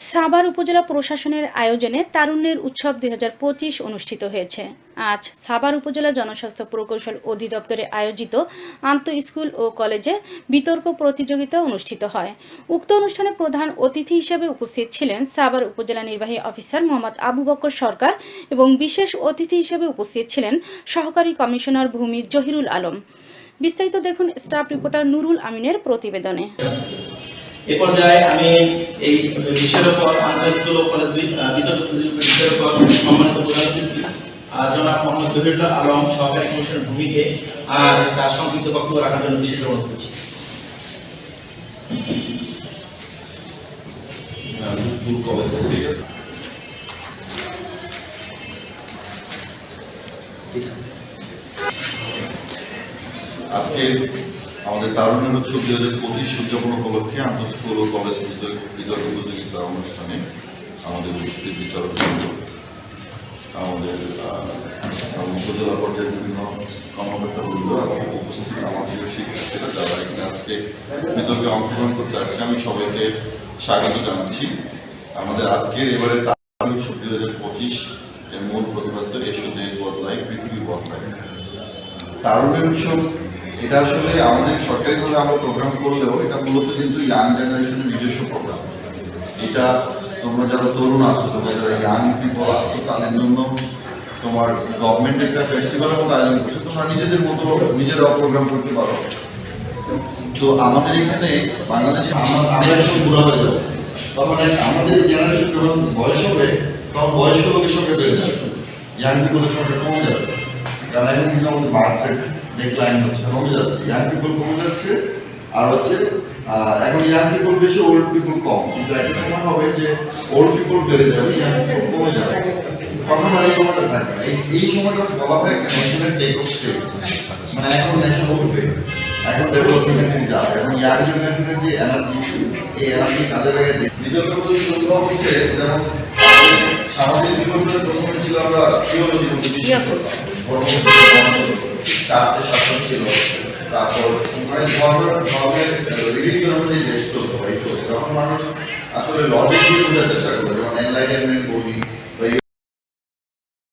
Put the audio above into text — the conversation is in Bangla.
সাভার উপজেলা প্রশাসনের আয়োজনে তারুণ্যের উৎসব দুই হাজার পঁচিশ অনুষ্ঠিত হয়েছে। আজ সাভার উপজেলা জনস্বাস্থ্য প্রকৌশল অধিদপ্তরে আয়োজিত আন্ত স্কুল ও কলেজে বিতর্ক প্রতিযোগিতা অনুষ্ঠিত হয়। উক্ত অনুষ্ঠানে প্রধান অতিথি হিসেবে উপস্থিত ছিলেন সাভার উপজেলা নির্বাহী অফিসার মোহাম্মদ আবু বকর সরকার এবং বিশেষ অতিথি হিসেবে উপস্থিত ছিলেন সহকারী কমিশনার ভূমি জহিরুল আলম। বিস্তারিত দেখুন স্টাফ রিপোর্টার নুরুল আমিনের প্রতিবেদনে। এ পর্যায়ে আমি এই বিষয়ের উপর আন্তঃস্কুল ও কলেজ বি- আহ, বিতর্ক প্রতিযোগিতার বিষয়ের উপর সম্মানিত প্রধান অতিথি জনাব মোহাম্মদ জহিরুল আলম সহকারী কমিশনের ভূমিকে আর তার সংক্ষিপ্ত বক্তব্য রাখার জন্য বিশেষ অনুরোধ করছি। আজকে আমাদের তারুণ্যের উৎসব দুই হাজার পঁচিশ উদযাপন উপলক্ষে আন্তঃ স্কুল ও কলেজ বিতর্ক প্রতিযোগিতা অনুষ্ঠানে আমাদের উপস্থিত বিচারক আমাদের উপজেলা পর্যায়ের বিভিন্ন কর্মকর্তা বৃন্দ এবং উপস্থিত আমার প্রিয় শিক্ষার্থীরা যারা এখানে আজকে বিতর্কে অংশগ্রহণ করতে আসছে, আমি সবাইকে স্বাগত জানাচ্ছি। আমাদের আজকের এবারে তারুণ্য উৎসব দুই হাজার পঁচিশ এর মূল প্রতিপাদ্য, এসো বদলায়, পৃথিবী বদলায়। তারুণ্যের উৎসব এটা আসলে আমাদের সরকারিভাবে আমরা প্রোগ্রাম করলেও এটা মূলত কিন্তু ইয়াং জেনারেশনের নিজস্ব প্রোগ্রাম এটা তোমরা যারা তরুণ আছো, তোমরা যারা ইয়াং পিপল আছো, তাদের জন্য তোমার গভর্নমেন্ট একটা ফেস্টিভ্যালের মতো আয়োজন করছে, তোমরা নিজেদের মতো নিজেরাও প্রোগ্রাম করতে পারো। তো আমাদের এখানে বাংলাদেশে আমরা আমরা সব বুড়া হয়ে যাব। তখন এক- আমাদের জেনারেশন যখন বয়স হবে, তখন বয়স্ক লোকের সঙ্গে বেড়ে যাবে। ইয়াং পিপলের সঙ্গে কমে যাবে। বার্থ রেট হচ্ছে, কমে যাচ্ছে। ইয়াং পিপল কমে যাচ্ছে, আর হচ্ছে এখন ইয়াং পিপল বেশি ওল্ড পিপল কম। কিন্তু একটা সময় হবে যে ওল্ড পিপল বেড়ে যাবে ইয়াং পিপল কমে যাবে। তখন মানে এখন ন্যাশন উঠবে। এখন এই এনার্জি কাজে লাগে হচ্ছে আমরা চারটে শাসন ছিল তারপর মানে ধর্মের ধর্মের রিলিজিয়ন অনুযায়ী দেশ চলতো চলতো তখন মানুষ আসলে লজিক দিয়ে বোঝার চেষ্টা করতো যেমন এনলাইটেনমেন্ট বলি